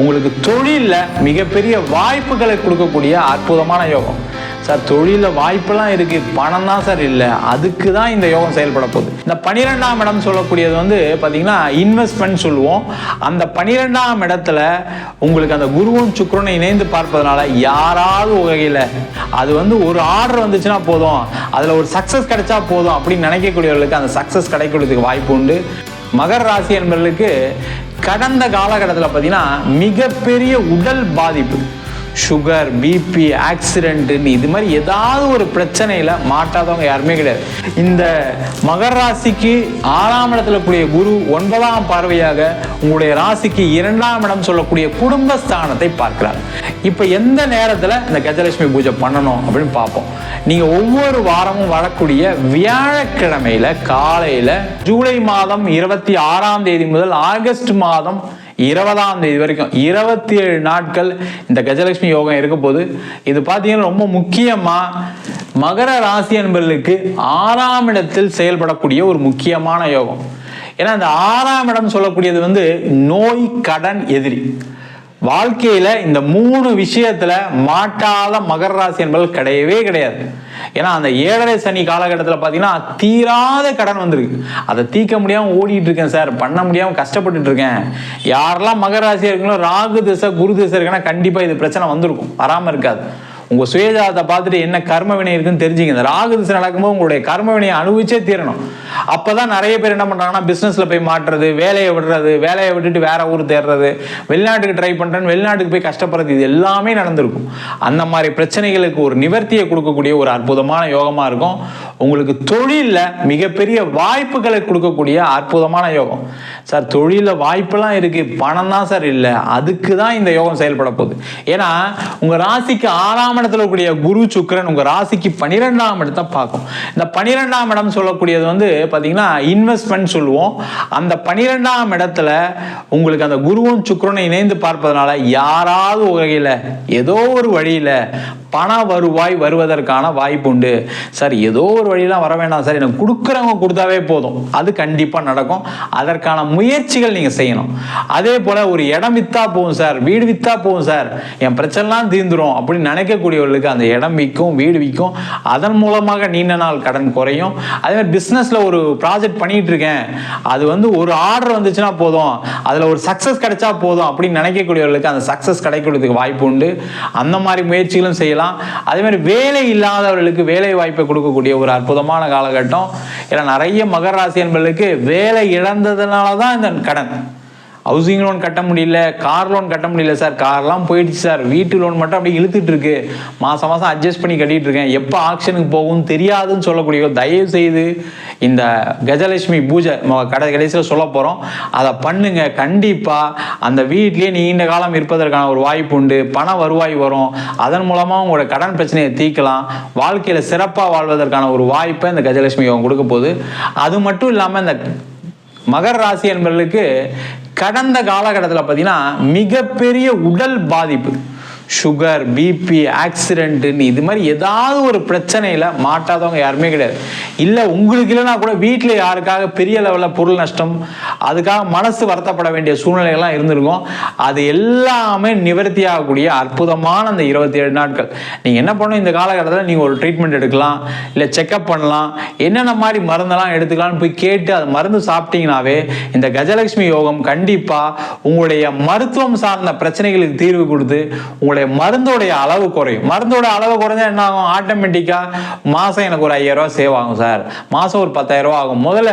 உங்களுக்கு தொழிலில் மிகப்பெரிய வாய்ப்புகளை கொடுக்கக்கூடிய அற்புதமான யோகம். சார் தொழிலில் வாய்ப்பெல்லாம் இருக்குது பணம் தான் சார் இல்லை. அதுக்கு தான் இந்த யோகம் செயல்பட போகுது. இந்த பன்னிரெண்டாம் இடம் சொல்லக்கூடியது வந்து பார்த்திங்கன்னா இன்வெஸ்ட்மெண்ட் சொல்லுவோம். அந்த பன்னிரெண்டாம் இடத்துல உங்களுக்கு அந்த குருவும் சுக்கரனும் இணைந்து பார்ப்பதனால யாராவது வகையில் அது வந்து ஒரு ஆர்டர் வந்துச்சுன்னா போதும். அதில் ஒரு சக்ஸஸ் கிடைச்சா போதும் அப்படின்னு நினைக்கக்கூடியவர்களுக்கு அந்த சக்ஸஸ் கிடைக்கிறதுக்கு வாய்ப்பு உண்டு. மகர ராசி என்பவர்களுக்கு கடந்த காலகட்டத்தில் பார்த்தீங்கன்னா மிகப்பெரிய உடல் பாதிப்பு. சுகர் பிபி ஆக்சிடென்ட்டுன்னு இது மாதிரி ஏதாவது ஒரு பிரச்சனையில் மாட்டாதவங்க யாருமே கிடையாது. இந்த மகர ராசிக்கு ஆறாம் இடத்துல கூடிய குரு ஒன்பதாம் பார்வையாக உங்களுடைய ராசிக்கு இரண்டாம் இடம் சொல்லக்கூடிய குடும்பஸ்தானத்தை பார்க்கிறார். இப்போ எந்த நேரத்தில் இந்த கஜலட்சுமி பூஜை பண்ணணும் அப்படின்னு பார்ப்போம். நீங்கள் ஒவ்வொரு வாரமும் வரக்கூடிய வியாழக்கிழமையில காலையில் ஜூலை மாதம் இருபத்தி ஆறாம் தேதி முதல் ஆகஸ்ட் மாதம் இருபதாம் தேதி வரைக்கும் இருபத்தி ஏழு நாட்கள் இந்த கஜலட்சுமி யோகம் இருக்க போது இது பார்த்தீங்கன்னா ரொம்ப முக்கியமாக மகர ராசி என்பர்களுக்கு ஆறாம் இடத்தில் செயல்படக்கூடிய ஒரு முக்கியமான யோகம். ஏன்னா இந்த ஆறாம் இடம் சொல்லக்கூடியது வந்து நோய் கடன் எதிரி. வாழ்க்கையில இந்த மூணு விஷயத்துல மாட்டாத மகர ராசி என்பது கிடையவே கிடையாது. ஏன்னா அந்த ஏழரை சனி காலகட்டத்தில் பார்த்தீங்கன்னா தீராத கடன் வந்திருக்கு. அதை தீர்க்க முடியாமல் ஓடிட்டு இருக்கேன் சார். பண்ண முடியாமல் கஷ்டப்பட்டுட்டு இருக்கேன். யாரெல்லாம் மகர ராசியாக இருக்கீங்களோ ராகு திசை குரு திசை இருக்குன்னா கண்டிப்பாக இது பிரச்சனை வந்திருக்கும். வராமல் இருக்காது. உங்க சுயஜாதத்தை பார்த்துட்டு என்ன கர்ம வினை இருக்குன்னு தெரிஞ்சுங்க. இந்த ராகு திசை நடக்கும்போது உங்களுடைய கர்ம வினையை அனுபவிச்சே தீரணும். அப்பதான் நிறைய பேர் என்ன பண்றாங்கன்னா பிசினஸ்ல போய் மாட்டுறது வேலையை விடுறது வேலையை விட்டுட்டு வேற ஊர் தேடுறது வெளிநாட்டுக்கு ட்ரை பண்றேன்னு வெளிநாட்டுக்கு போய் கஷ்டப்படுறது இது எல்லாமே நடந்திருக்கும். அந்த மாதிரி பிரச்சனைகளுக்கு ஒரு நிவர்த்தியை கொடுக்கக்கூடிய ஒரு அற்புதமான யோகமா இருக்கும். உங்களுக்கு தொழிலில் மிகப்பெரிய வாய்ப்புகளை கொடுக்கக்கூடிய அற்புதமான யோகம். சார் தொழிலில் வாய்ப்பெல்லாம் இருக்கு. பணம் தான் சார் இல்லை. அதுக்கு தான் இந்த யோகம் செயல்பட போகுது. ஏன்னா உங்க ராசிக்கு ஆறாம் இடத்துல இருக்கக்கூடிய குரு சுக்கரன் உங்கள் ராசிக்கு பன்னிரெண்டாம் இடத்தை பார்க்கும். இந்த பன்னிரெண்டாம் இடம் சொல்லக்கூடியது வந்து பார்த்தீங்கன்னா இன்வெஸ்ட்மெண்ட் சொல்லுவோம். அந்த பன்னிரெண்டாம் இடத்துல உங்களுக்கு அந்த குருவும் சுக்கரனும் இணைந்து பார்ப்பதனால யாராவது வகையில் ஏதோ ஒரு வழியில் பண வருவாய் வருவதற்கான வாய்ப்பு உண்டு. சார் ஏதோ ஒரு வழியெலாம் வர வேண்டாம் சார். எனக்கு கொடுக்குறவங்க கொடுத்தாவே போதும். அது கண்டிப்பாக நடக்கும். அதற்கான முயற்சிகள் நீங்கள் செய்யணும். அதே போல் ஒரு இடம் விற்றா போகும் சார். வீடு விற்றா போகும் சார். என் பிரச்சனைலாம் தீர்ந்துரும் அப்படின்னு நினைக்கக்கூடியவர்களுக்கு அந்த இடம் விற்கும் வீடு விற்கும் அதன் மூலமாக நீண்ட நாள் கடன் குறையும். அதே மாதிரி பிஸ்னஸில் ஒரு ப்ராஜெக்ட் பண்ணிட்டு இருக்கேன் அது வந்து ஒரு ஆர்டர் வந்துச்சுன்னா போதும். அதில் ஒரு சக்ஸஸ் கிடைச்சா போதும் அப்படின்னு நினைக்கக்கூடியவர்களுக்கு அந்த சக்ஸஸ் கிடைக்கிறதுக்கு வாய்ப்பு உண்டு. அந்த மாதிரி முயற்சிகளும் செய்யலாம். அதே மாதிரி வேலை இல்லாதவர்களுக்கு வேலை வாய்ப்பை கொடுக்கக்கூடிய ஒரு அற்புதமான காலகட்டம். ஏன்னா நிறைய மகர ராசி என்பவர்களுக்கு வேலை இழந்ததுனால தான் இந்த கடன். ஹவுசிங் லோன் கட்ட முடியல கார் லோன் கட்ட முடியல சார். கார்லாம் போயிடுச்சு சார். வீட்டு லோன் மட்டும் அப்படியே இழுத்துட்டு இருக்கு. மாதம் மாதம் அட்ஜஸ்ட் பண்ணி கட்டிட்டு இருக்கேன். எப்போ ஆக்ஷனுக்கு போகும் தெரியாதுன்னு சொல்லக்கூடிய தயவு செய்து இந்த கஜலட்சுமி பூஜை கடை கடைசியில் சொல்ல போகிறோம் அதை பண்ணுங்க. கண்டிப்பாக அந்த வீட்லேயே நீண்ட காலம் இருப்பதற்கான ஒரு வாய்ப்பு உண்டு. பண வருவாய் வரும். அதன் மூலமாக உங்களோட கடன் பிரச்சனையை தீர்க்கலாம். வாழ்க்கையில் சிறப்பாக வாழ்வதற்கான ஒரு வாய்ப்பை இந்த கஜலட்சுமி யோகம் கொடுக்க போகுது. அது மட்டும் இல்லாமல் இந்த மகர ராசி என்பவர்களுக்கு கடந்த காலகட்டத்தில் பார்த்தீங்கன்னா மிகப்பெரிய உடல் பாதிப்பு. சுகர் பிபி ஆக்சிடென்ட்டுன்னு இது மாதிரி ஏதாவது ஒரு பிரச்சனையில் மாட்டாதவங்க யாருமே கிடையாது. இல்லை உங்களுக்கு இல்லைனா கூட வீட்டில் யாருக்காக பெரிய லெவலில் பொருள் நஷ்டம் அதுக்காக மனசு வருத்தப்பட வேண்டிய சூழ்நிலைகள்லாம் இருந்திருக்கும். அது எல்லாமே நிவர்த்தி ஆகக்கூடிய அற்புதமான அந்த இருபத்தி ஏழு நாட்கள். நீங்கள் என்ன பண்ணணும் இந்த காலகட்டத்தில் நீங்கள் ஒரு ட்ரீட்மெண்ட் எடுக்கலாம் இல்லை செக்கப் பண்ணலாம் என்னென்ன மாதிரி மருந்தெல்லாம் எடுத்துக்கலாம்னு போய் கேட்டு அது மருந்து சாப்பிட்டீங்கனாவே இந்த கஜலட்சுமி யோகம் கண்டிப்பாக உங்களுடைய மருத்துவம் சார்ந்த பிரச்சனைகளுக்கு தீர்வு கொடுத்து உங்களுடைய மருந்தோடைய அளவு குறையும். மருந்தோட அளவு குறைஞ்சா என்ன ஆகும்? ஆட்டோமேட்டிக்காக மாதம் எனக்கு ஒரு ஐயாயிரம் ரூபா சேவ் ஆகும் சார் மாதம் ஒரு பத்தாயிரம் ரூபா ஆகும். முதல்ல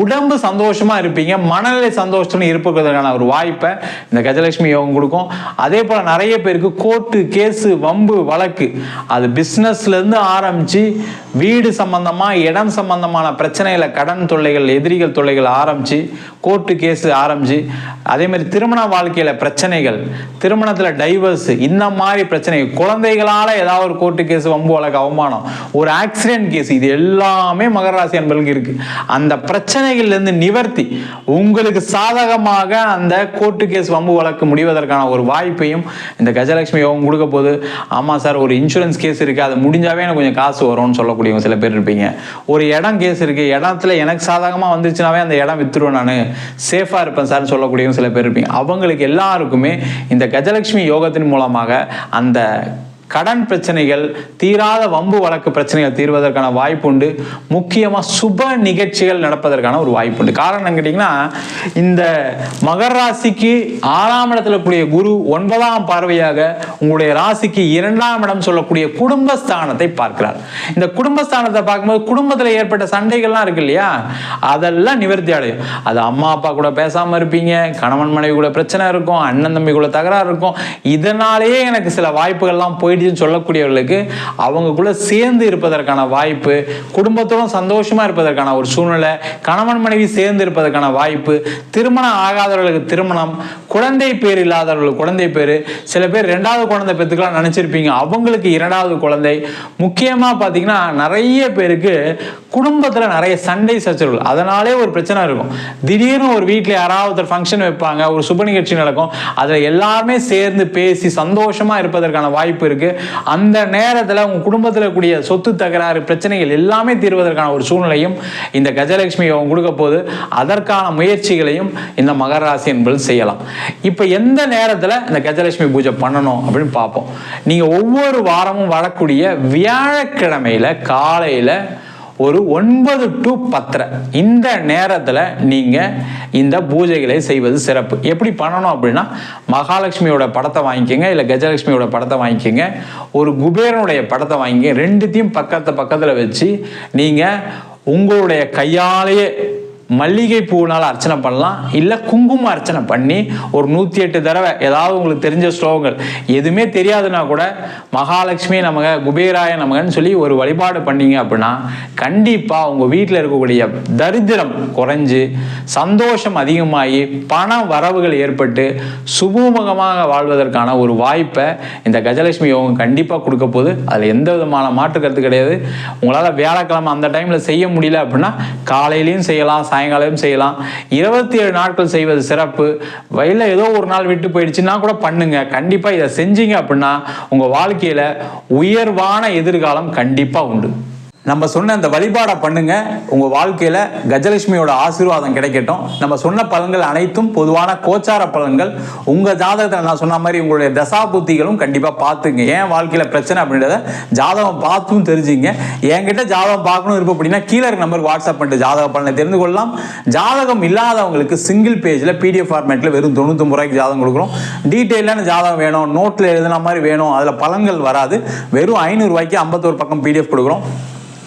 உடம்பு சந்தோஷமாக இருப்பீங்க. மனநிலை சந்தோஷம்னு இருப்பதற்கான ஒரு வாய்ப்பை இந்த கஜலட்சுமி யோகம் கொடுக்கும். அதே போல் நிறைய பேருக்கு கோர்ட்டு கேஸு வம்பு வழக்கு. அது பிஸ்னஸ்லேருந்து ஆரம்பித்து வீடு சம்பந்தமாக இடம் சம்பந்தமான பிரச்சனைகளை கடன் தொல்லைகள் எதிரிகள் தொல்லைகள் ஆரம்பித்து கோர்ட்டு கேஸு ஆரம்பித்து அதே மாதிரி திருமண வாழ்க்கையில் பிரச்சனைகள் திருமணத்தில் டைவர்ஸ் இந்த மாதிரி பிரச்சனை குழந்தைகளால ஏதாவது ஒரு கோர்ட்டு கேஸ் வம்பு வழக்கு அவமானம் ஒரு ஆக்சிடென்ட் கேஸ் இது எல்லாமே மகர ராசி அன்பர்களுக்கு இருக்கு. அந்த பிரச்சனைகள்லேருந்து நிவர்த்தி உங்களுக்கு சாதகமாக அந்த கோர்ட்டு கேஸ் வம்பு வழக்கு முடிவதற்கான ஒரு வாய்ப்பையும் இந்த கஜலட்சுமி யோகம் கொடுக்க போது ஆமாம் சார் ஒரு இன்சூரன்ஸ் கேஸ் இருக்குது அது முடிஞ்சாவே எனக்கு கொஞ்சம் காசு வரும்னு சொல்லக்கூடியவங்க சில பேர் இருப்பீங்க. ஒரு இடம் கேஸ் இருக்குது இடத்துல எனக்கு சாதகமாக வந்துச்சுனாவே அந்த இடம் வித்துருவேன் நான். சேஃபாக இருப்பேன் சார்னு சொல்லக்கூடியவங்க சில பேர் இருப்பீங்க. அவங்களுக்கு எல்லாருக்குமே இந்த கஜலட்சுமி யோகத்தின் மூலமாக அந்த கடன் பிரச்சனைகள் தீராத வம்பு வழக்கு பிரச்சனைகள் தீர்வதற்கான வாய்ப்புண்டு முக்கியமாக சுப நிகழ்ச்சிகள் நடப்பதற்கான ஒரு வாய்ப்புண்டு காரணம் கேட்டிங்கன்னா இந்த மகர ராசிக்கு ஆறாம் இடத்துல கூடிய குரு ஒன்பதாம் பார்வையாக உங்களுடைய ராசிக்கு இரண்டாம் இடம் சொல்லக்கூடிய குடும்பஸ்தானத்தை பார்க்கிறார். இந்த குடும்பஸ்தானத்தை பார்க்கும்போது குடும்பத்தில் ஏற்பட்ட சண்டைகள்லாம் இருக்கு இல்லையா? அதெல்லாம் நிவர்த்தி அடையும். அது அம்மா அப்பா கூட பேசாமல் இருப்பீங்க கணவன் மனைவி கூட பிரச்சனை இருக்கும் அண்ணன் தம்பி கூட தகராறு இருக்கும். இதனாலேயே எனக்கு சில வாய்ப்புகள்லாம் போயிடுச்சுன்னு சொல்லக்கூடியவர்களுக்கு அவங்களுக்குள்ள சேர்ந்து இருப்பதற்கான வாய்ப்பு குடும்பத்தோடும் சந்தோஷமாக இருப்பதற்கான ஒரு சூழ்நிலை கணவன் மனைவி சேர்ந்து இருப்பதற்கான வாய்ப்பு திருமணம் ஆகாதவர்களுக்கு திருமணம் குழந்தை பேர் இல்லாதவர்கள் குழந்தை பேர். சில பேர் ரெண்டாவது குழந்தை பெற்றுக்கலாம் நினச்சிருப்பீங்க. அவங்களுக்கு இரண்டாவது குழந்தை. முக்கியமாக பார்த்தீங்கன்னா நிறைய பேருக்கு குடும்பத்தில் நிறைய சண்டை சச்சரவுகள். அதனாலே ஒரு பிரச்சனை இருக்கும். திடீர்னு ஒரு வீட்டில் யாராவது ஃபங்க்ஷன் வைப்பாங்க ஒரு சுப நிகழ்ச்சி நடக்கும். அதில் எல்லாருமே சேர்ந்து பேசி சந்தோஷமாக இருப்பதற்கான வாய்ப்பு இருக்குது அந்த நேரத்தில் உங்கள் குடும்பத்தில் கூடிய சொத்து தகராறு பிரச்சனைகள் எல்லாமே தீர்வதற்கான ஒரு சூழ்நிலையும் இந்த கஜலட்சுமி அவங்க கொடுக்க போது அதற்கான முயற்சிகளையும் இந்த மகராசி என்பது செய்யலாம். இப்போ எந்த நேரத்தில் இந்த கஜலட்சுமி பூஜை பண்ணணும் அப்படின்னு பார்ப்போம். நீங்கள் ஒவ்வொரு வாரமும் வரக்கூடிய வியாழக்கிழமையில் காலையில் ஒரு ஒன்பது டு பத்தரை இந்த நேரத்தில் நீங்கள் இந்த பூஜைகளை செய்வது சிறப்பு. எப்படி பண்ணணும் அப்படின்னா மகாலட்சுமியோட படத்தை வாங்கிக்கோங்க இல்லை கஜலட்சுமியோட படத்தை வாங்கிக்கோங்க ஒரு குபேரனுடைய படத்தை வாங்கிக்க ரெண்டுத்தையும் பக்கத்து பக்கத்தில் வச்சு நீங்கள் உங்களுடைய கையாலேயே மல்லிகை பூவினால் அர்ச்சனை பண்ணலாம். இல்லை குங்குமம் அர்ச்சனை பண்ணி ஒரு நூற்றி எட்டு தடவை ஏதாவது உங்களுக்கு தெரிஞ்ச ஸ்லோகங்கள். எதுவுமே தெரியாதுன்னா கூட மகாலட்சுமி நமக குபேராய நமகன்னு சொல்லி ஒரு வழிபாடு பண்ணீங்க அப்படின்னா கண்டிப்பாக உங்கள் வீட்டில் இருக்கக்கூடிய தரித்திரம் குறைஞ்சு சந்தோஷம் அதிகமாகி பண வரவுகள் ஏற்பட்டு சுமூகமாக வாழ்வதற்கான ஒரு வாய்ப்பை இந்த கஜலட்சுமி யோகம் கண்டிப்பாக கொடுக்க போது அதில் எந்த விதமான மாற்று கருத்து கிடையாது. உங்களால் வியாழக்கிழமை அந்த டைமில் செய்ய முடியல அப்படின்னா காலையிலையும் செய்யலாம் சாயங்காலம் செய்யலாம். இருபத்தி ஏழு நாட்கள் செய்வது சிறப்பு. வயலில் ஏதோ ஒரு நாள் விட்டு போயிடுச்சுன்னா கூட பண்ணுங்க. கண்டிப்பாக இதை செஞ்சீங்க அப்படின்னா உங்கள் வாழ்க்கையில் உயர்வான எதிர்காலம் கண்டிப்பாக உண்டு. நம்ம சொன்ன அந்த வழிபாடை பண்ணுங்க. உங்க வாழ்க்கையில கஜலட்சுமியோட ஆசீர்வாதம் கிடைக்கட்டும். நம்ம சொன்ன பலன்கள் அனைத்தும் பொதுவான கோச்சார பலன்கள். உங்க ஜாதகத்தில் நான் சொன்ன மாதிரி உங்களுடைய தசா புத்திகளும் கண்டிப்பா பார்த்துங்க. ஏன் வாழ்க்கையில பிரச்சனை அப்படின்றத ஜாதகம் பார்த்தும் தெரிஞ்சுங்க. என்கிட்ட ஜாதகம் பார்க்கணும் இருப்போம் அப்படின்னா கீழே இருக்க நம்பருக்கு வாட்ஸ்அப் பண்ணிட்டு ஜாதக பலனை தெரிந்து கொள்ளலாம். ஜாதகம் இல்லாதவங்களுக்கு சிங்கிள் பேஜில் பிடிஎஃப் ஃபார்மேட்ல வெறும் தொண்ணூத்தொம்பது ரூபாய்க்கு ஜாதகம் கொடுக்குறோம். டீட்டெயிலான ஜாதகம் வேணும். நோட்டில் எழுதுன மாதிரி வேணும். அதில் பலன்கள் வராது. வெறும் ஐநூறுரூவாய்க்கு ஐம்பத்தோரு பக்கம் பிடிஎஃப் கொடுக்குறோம்.